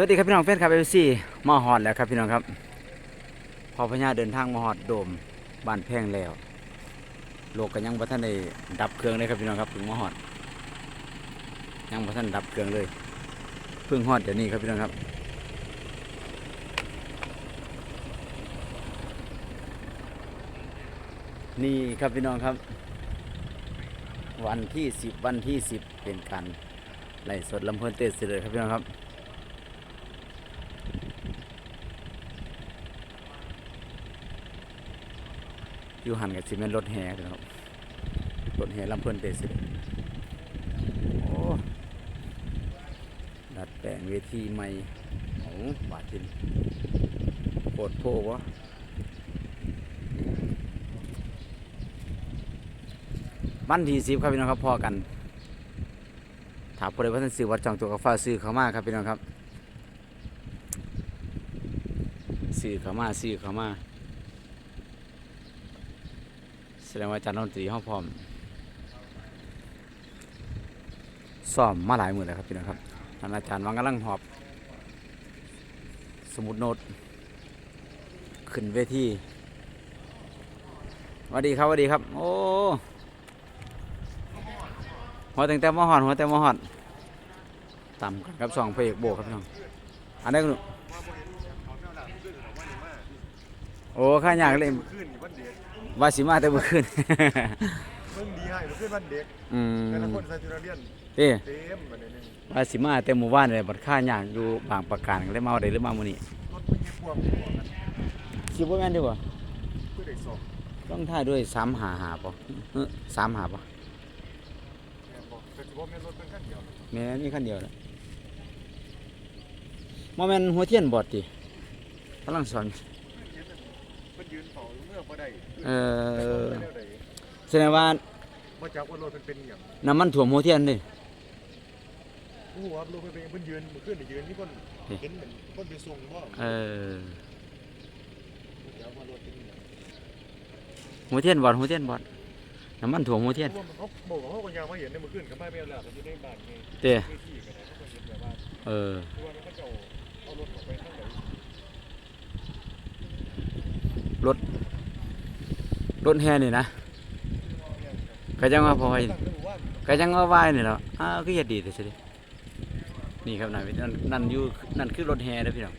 วัสดีครับพี่น้องแฟนคลับเอฟซีมาฮอดแล้วครับพี่น้องครับ พอพญาเดินทางมาฮอดโดมบ้านแพงแล้ว โลกก็ยังบ่ทันได้ดับเครื่องเลยครับพี่น้องครับเพิ่งมาฮอด ยังบ่ทันดับเครื่องเลย เพิ่งฮอดเดี๋ยวนี้ครับพี่น้องครับ นี่ครับพี่น้องครับ วันที่สิบวันที่สิบเป็นการไล่สดลำเพลินเตสเลยครับพี่น้องครับ อยู่หันกับซีเมนรถแหย่ครับรถแห่ลำเพลินเตสเลยโอ้ดัดแปลงเวทีใหม่โอ้บาดทินโคตรโพวะวันที่สิบครับพี่น้องครับพอกันถามผู้ใดว่าท่านซื้อวัดจองตัวกับฟ้าซื้อเขามาครับพี่น้องครับซื้อเขามาซื้อเขามา แสดงว่าอาจารย์ดนตรีห้องพร้อมซ้อมมาหลายมือแล้วครับพี่น้องครับอาจารย์วังกำลังหอบ สมุดโน้ตขึ้นเวทีสวัสดีครับสวัสดีครับ โอ้หัวแต่งแต่มอหอนหัวแต่มอหอนต่ำกันครับสองพระเอกโบครับพี่น้องอันนี้ก็หนู โอ้ข้าอยากเลยขึ้นอยู่บ้านเด็กว่าสิมาแต่เมื่อคืนเพิ่งดีให้มาขึ้นบ้านเด็กอืมแต่ละคนใส่ชุดนักเรียนเต้เต็มมาเนี่ยว่าสิมาแต่หมู่บ้านเลยบัดข้าอยากอยู่บางประการก็เลยมาเอาได้หรือมามื้อนี้รถไม่เงี้ยพวงพวงกันสิบ่แม่นดีกว่าเพื่อเด็กสอบต้องท่ายด้วย3หาหาป่ะเออ3หาป่ะแม่นบอกแต่ถือว่าแม่นรถเป็นขั้นเดียวแม่นมีคันเดียวแหละบ่แม่นหัวเทียนบอดติกำลังสอนเห็นมัน มันยืนเฝ้าเมื่อบ่ได้เออแต่เขาไม่ได้ใดแสดงว่าบ่จักว่ารถเป็นเป็นอย่างน้ำมันถ่วมหัวเทียนเด้ผู้ว่ารถเป็นเป็นเพิ่นยืนเมื่อคืนนี่ยืนนี่คนเห็นเหมือนคนไปส่งบ่เออบ่จักว่ารถเป็นอย่างหัวเทียนบอดหัวเทียนบอดน้ำมันถ่วมหัวเทียนเพราะว่าเขาบอกว่าเขาก็ยังมาเห็นในเมื่อคืนก็มาแม่นแล้วก็อยู่ในบ้านไงเต้เวทีก็ได้เขาก็เห็นแบบว่าเออ คือว่ามันก็จะเอาเอารถออกไปทาง ไหนรถแห่นี่นะก็จังว่าพอให้ตั้งแต่หมู่บ้านก็จังว่าไหวายนี่แหละอ้าวก็อย่าดีแต่สินี่ครับนายนั่นนั่นอยู่นั่นคือรถแห่เด้อพี่น้อง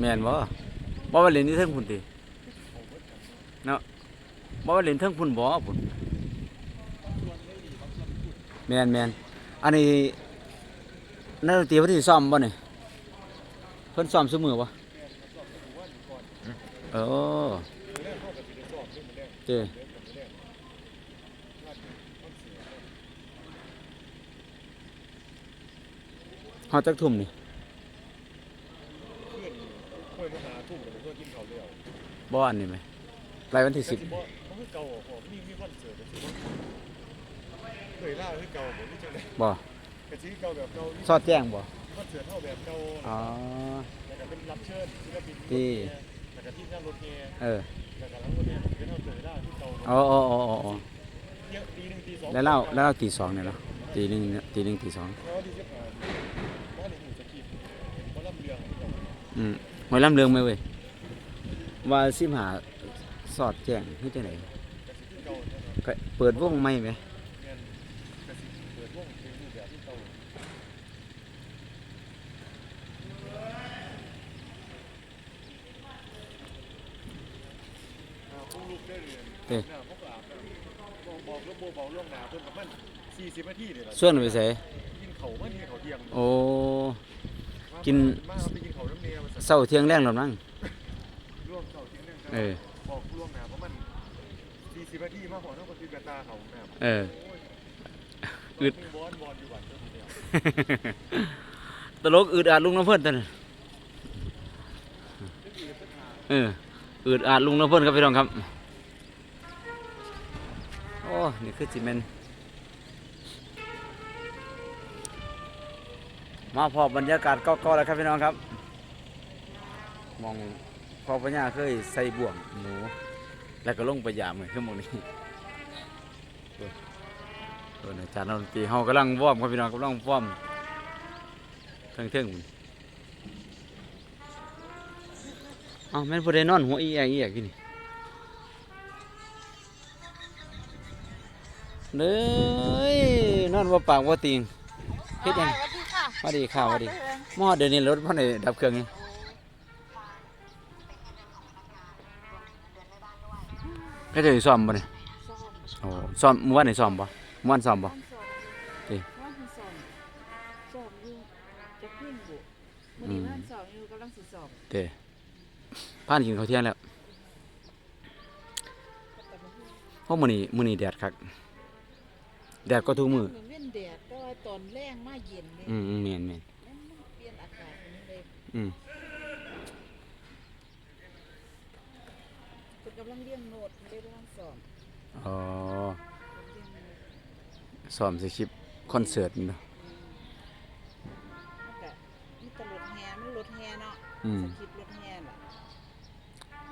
แม่นบ่บ่ว่าเล่นนี่เทิงพุ่นติเนาะบ่ว่าเล่นเทิงพุ่นบ่พุ่นแม่นแม่นอันนี้ นักดนตรีเพิ่สิซ้อมบ่นี่เพิ่นซ้อมซุมือบ่โอ้เจ้ฮอดจักทุ่มนี่ยมาหาทุ่มกับเพื่อนกินข้าวเลี้ยวบ่อันนี้ไหมปลายวันที่สิบบ่ ก่าอะผมมีมีคอนเสิร์ตแต่สิบ่เคยล่าคือเก่าผมนี่จังได๋บ่กะสิเก่าแบบเก่าซอดแจ้งบ่คอนเสิร์ตเฮาแบบเก่าอ๋อแล้วก็เป็นรับเชิญศิลปินที่แล้วก็ที่นั่งรถแห่เออแล้วก็หลังรถแห่เป็นเฮาเจอล่าคือเก่าอ๋ออ๋ออ๋ออ๋อเยอะปีนึงปีสองแล้วเล่าแล้วเล่าตีสองเนี่ยเนาะตีหนึ่งเนี่ยตีหนึ่งตีสองแล้วที่จะผ่านบ่ได้หูจะคิดบ่ลำเรื่องเก่าอืมหวยลำเรืองไหมเว้ยว่าสิมหาสอดแจ้งให้จังไหนกะสิคือเก่าเนาะก็เปิดวงไหมไหม แม่นกะสิเปิดวงเป็นรูปแบบที่เก่า อ่าพวกลูกได้เรียน เอ้ย น้ำพวกอาบน้ำ บอกบอกแล้วโบบอกล่วงหน้าเพิ่นประมาณ40นาทีนี่ล่ะส่วนไปใส่กินข้าวมานี่ข้าวเที่ยงโอ้มากิน มาเอาไปกินข้าวน้ำเนียมาสั่นเศร้าเที่ยงแรงหรอมั้งร่วมข้าวเที่ยงนึงเออ บอกล่วงหน้าประมาณ40นาทีมาขอเท่ากับที่กระตาเขาน้ำเออโยอึด บอนบอนอยู่บัดเจ้าทีเดียวตลกอืดอาดลุงน้ำเพิ่นตอนนั้นเอออืดอาดลุงน้ำเพิ่นครับพี่น้องครับโอ้ นี่คือจิเมนมาพอบรรยากาศก็ๆแล้วครับพี่น้องครับ มองพอปัญญาเคยใส่บ่วงหนู แล้วก็ลงไปยามเหมือนขึ้นมองนี้เอออาจารย์นักดนตรีเฮากำลังว่อมครับพี่น้องกำลังว่อมเทิงเทิงๆพุ่นเอ้าแม่นผู้ใดนอนหัวอีแอกอีแอกอยู่นี่ เด้ยนอนบ่ปากบ่ติงเฮ็ดหยังสวัสดีค่ะสวัสดีค่ะสวัสดีหมอเดี๋ยวนี้รถพ่อไหนดับเครื่องนี่ก็จะซ่อมบ่เนี่ยส้มโอ้ซ่อมเมื่อวานนี่ซ่อมบ่เมื่อวานซ่อมบ่วันส้มเอ๊ะวันที่ส้มส้มอยู่จะขึ้นบุมื้อนี้วันส้มอยู่กำลังสิส้มเด้ผ่านกินข้าวเที่ยงแล้วเพราะมื้อนี้มื้อนี้แดดคัก แดดก็ทุกมื้อเหมือนเว้นแดดแต่ว่าตอนแรงมาเย็นเลยอืมอืมแม่นแม่นมันเปลี่ยนอากาศอย่างนี้เลยอืมเพิ่นกำลังเลี้ยงโนดเลยกำลังส้มอ๋อเพิ่นเลี้ยงโนดซ่อมสคริปต์คอนเสิร์ตนี่เนาะมันก็มีแตรถแฮมันรถแฮเนาะอืมสคริปต์รถแฮล่ะ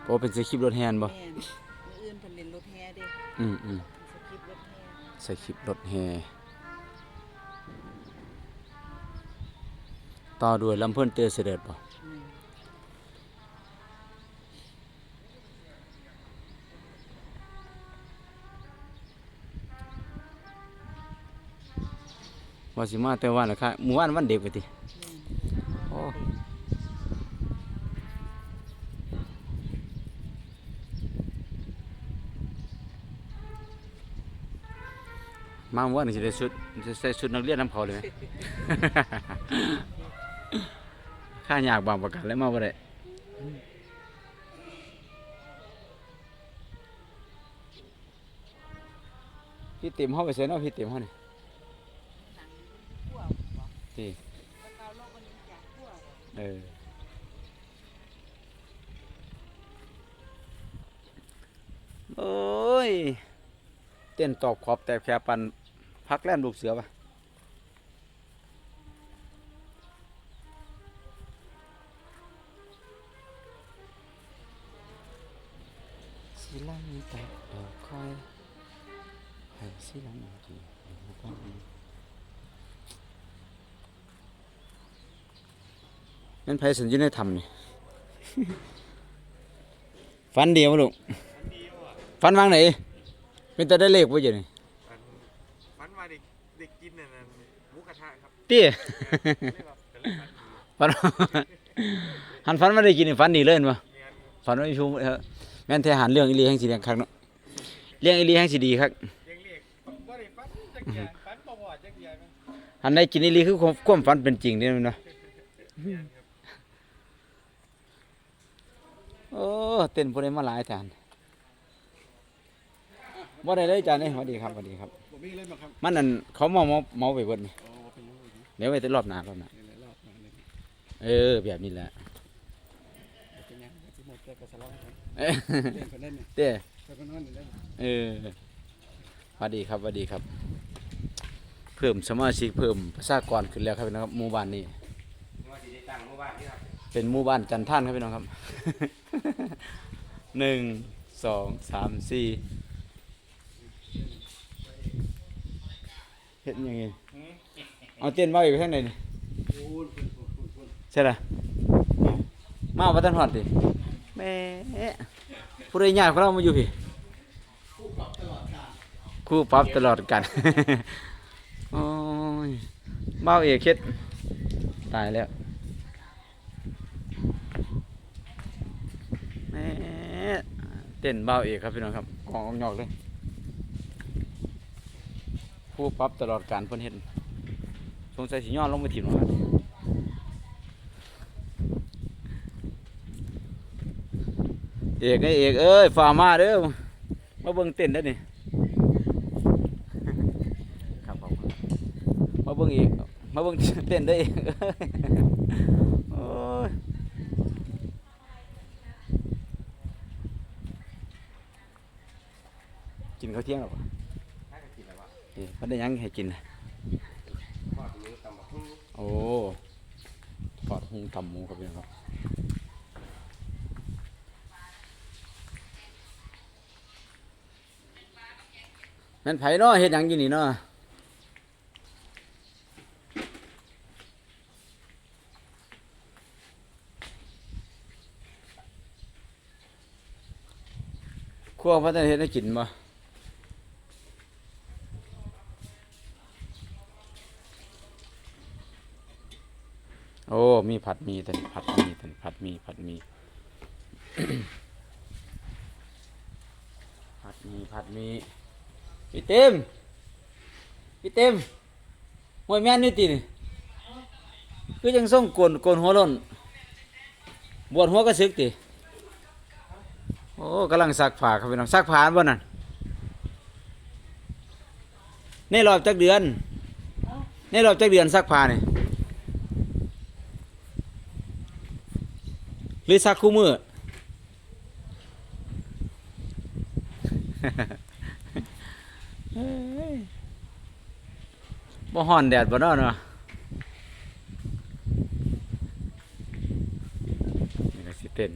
โอ้เป็นสคริปต์รถแฮนบ่แม่นมื้ออื่นเพิ่นเล่นรถแฮเด้อืมอืมสคริปต์รถแฮ สคริปต์รถแฮต่อด้วยลำเพิ่นเตอเสด็จบ่อืมว่าสิมาแต่วันละค่ะหมู่บ้านวันเด็กไปติ แม่น โอ้ มาหมู่านนี่สิได้ชุดสิใส่ชุดนักเรียนน้ำเขาเลยไหม ข้าอยากบางประกันแล้วมาบ่ได้พี่เต็มเฮาไปใส่เนาะพี่เต็มเฮานี่หนังคั่วบ่ที่แล้วก็โลกวันนี้จากคั่วบ่เออโอ้ย เต้นตอบขอบแต่แค่ปัน พักแล่นลูกเสือปะสิลังตัดดอกคอยให้สิลังจีบนั่นไผสันอยุในธรรมนี่ฟันเดียวบ่ลูกมันดีว่ะฟันวางไหนเป็นแต่ได้เลขบ่อยู่นี่มันมันว่าเด็กเด็กกิ นน่ะนะหมูกระทะครับเตี้ยเรียกว่าเป็นเรื่องมันดีฟันหันฟันมาได้กินนี่ฟันดีเลยนบ่งานฟันว่ามีชูเออแม่นแท้หันเรื่องอีหลีแห่งสิเลี้ยงคักเนาะเลี้ยงอีหลีแห่งสิดีคักเรียงเรียกว่าได้ฟันจักอย่างฟันบ่บ่จักอย่างนะหันได้กินอีหลีคือความฝันเป็นจริงนี่ม่นเนาะโอ้เต้นผู้ใดมาหลายจานบ่ได้เลยจานเอ้ยสวัสดีครับสวัสดีครับ มีเลยบ่ครับมันนั่นเขาเมาเมาเมาไปเบิดนี่อ๋อเป็นยังไงเดี๋ยวไว้แต่รอบหน้ารอบหน้าหลายๆรอบมาเลยเออแบบนี้แหละเป็นยังสิหมดแกก็สลองครับเอ้ยเล่นคนเล่นเนี่ยเต้ก็ก็นอนอยู่เล่นเออสวัสดีครับสวัสดีครับ เพิ่มสมาชิกเพิ่มประชากรขึ้นแล้วครับพี่น้องครับหมู่บ้านนี้ ว่าสิได้ตั้งหมู่บ้านนี่ครับเป็นหมู่บ้านจันท่านครับพี่น้องครับ หนึ่งสองสามสี่ เห็นยังไงเอาเต้นว่าอยู่ข้างในนี่ใช่ละมาวัดตันหอดดิแม่ผู้ใดญาติของเรามาอยู่พี่คู่ปรับตลอดกันโอ้ยเบ้าเอกเฮ็ดตายแล้วแหม่เต้นเบาเอกครับพี่น้องครับกองออกยอกเลย ผู้ปรับตลอดการเพิ่นเห็นสงสัยสิย้อนลงไปถิ่มแล้วเอกเอ้ยเอกเอ้ยฝ่ามาเด้อมาเบิ่งเต้นได้นี่ครับผมมาเบิ่งอีกมาเบิ่งเต้นได้เอกโอ้ยกินข้าวเที่ยงหรอ มันได้ยังให้กินโอ้ทอดหุงทำหมูครับพี่น้องครับแม่นไผเนาะเฮ็ดหยังอยู่นี่เนาะครัวพัฒนาเฮ็ดให้กินบ่โอ้ มี ผัดหมีตันผัดหมีตันผัดหมีผัดหมีผัดหมีผัดหมีพี่เต็มพี่เต็มหวยแม่นนี่ตินี่คือยังส่งกลนกลนหัวหล่นบวชหัวกระซึกติโอ้กำลังซักผ้าครับพี่น้องซักผ้านบ่นั่นในรอบจักเดือนในรอบจักเดือนซักผ้านี่ หรือซักคู่มือ บ่ฮอนแดดบ่นาะเนาะนี่ก็สิเต้น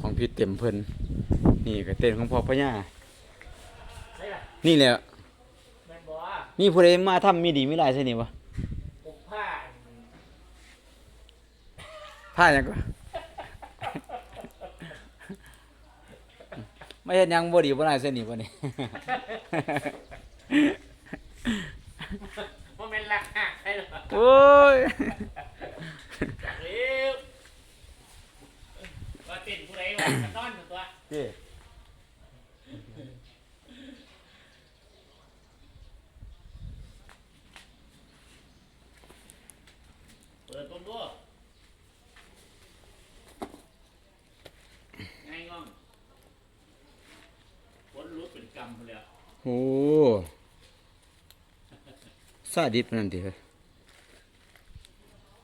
ของพี่เต็มเพิ่นนี่ก็เต้นของพ่อพญานี่แหละแม่นบ่มีผู้ใดมาทำมีดีมีลายใช่นี่บ่ ปกผ้า ผ้าหยังก็ไม่เห็นหยังบ่ดีบ่หลายใช่นี่บ่นี่บ่แม่นลักหักใช่หรอโอ้ยจักเร็วว่าเต้นผู้ใดว่านอนอยู่ตัวเจ้ เปิดตรงดูไงง่องฝนรุดเป็นกำพุ่นแล้ว โอ้ ซาดิบนั่นดิเฮ้ย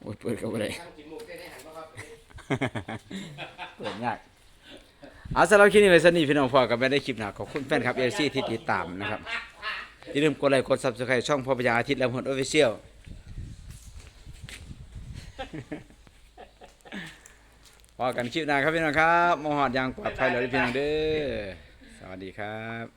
โอ้ยเปิดเข้าไปเลยเปิดยากเอาสำหรับคลิปนี้ไว้สนี่พี่น้องพอกันไม่ได้คลิปหนาขอบคุณแฟนคลับเอฟซีที่ติดตามนะครับอย่าลืมกดไลค์กดซับสไครต์ช่องพ่อพญาอาทิตย์และผลออฟฟิเชียลพอกันคลิปหน้าครับพี่น้องครับมหอดยางปลอดภัยเลยพี่น้องเด้อสวัสดีครับ